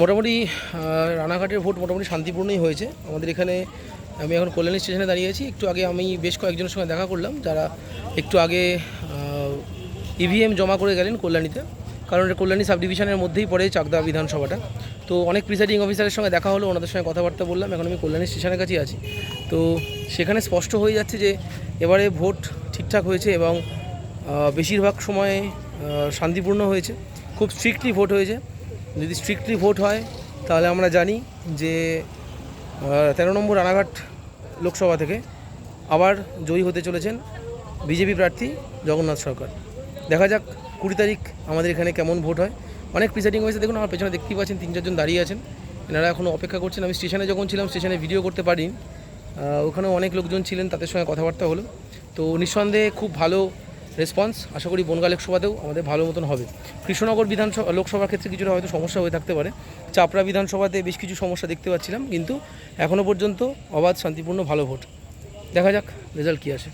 মোটামুটি রানাঘাটের ভোট মোটামুটি শান্তিপূর্ণই হয়েছে। আমাদের এখানে আমি এখন কল্যাণী স্টেশনে দাঁড়িয়ে আছি। একটু আগে আমি বেশ কয়েকজনের সঙ্গে দেখা করলাম, যারা একটু আগে ইভিএম জমা করে গেলেন কল্যাণীতে। কারণ এটা কল্যাণী সাব ডিভিশনের মধ্যেই পড়ে চাকদা বিধানসভাটা। তো অনেক প্রিসাইডিং অফিসারের সঙ্গে দেখা হলো, ওনাদের সঙ্গে কথাবার্তা বললাম। এখন আমি কল্যাণী স্টেশনের কাছেই আছি। তো সেখানে স্পষ্ট হয়ে যাচ্ছে যে, এবারে ভোট ঠিকঠাক হয়েছে এবং বেশিরভাগ সময়ে শান্তিপূর্ণ হয়েছে। খুব স্ট্রিক্টলি ভোট হয়েছে। যদি স্ট্রিক্টলি ভোট হয়, তাহলে আমরা জানি যে তেরো নম্বর রানাঘাট লোকসভা থেকে আবার জয়ী হতে চলেছেন বিজেপি প্রার্থী জগন্নাথ সরকার। দেখা যাক কুড়ি তারিখ আমাদের এখানে কেমন ভোট হয়। অনেক প্রিসাইডিং হয়েছে দেখুন, আমার পেছনে দেখতেই পাচ্ছেন তিন, চারজন দাঁড়িয়ে আছেন। এনারা এখনও অপেক্ষা করছেন। আমি স্টেশনে যখন ছিলাম স্টেশনে ভিডিও করতে পারিনি। ওখানেও অনেক লোকজন ছিলেন, তাদের সঙ্গে কথাবার্তা হলো। তো নিঃসন্দেহে খুব ভালো রেসপন্স, আশা করি বনগা লোকসভাতেও আমাদের ভালো মতন হবে। কৃষ্ণনগর বিধানসভা, লোকসভার ক্ষেত্রে কিছুটা হয়তো সমস্যা হয়ে থাকতে পারে। চাপড়া বিধানসভাতে বেশ কিছু সমস্যা দেখতে পাচ্ছিলাম, কিন্তু এখনও পর্যন্ত অবাধ, শান্তিপূর্ণ, ভালো ভোট। দেখা যাক, রেজাল্ট কী আসে।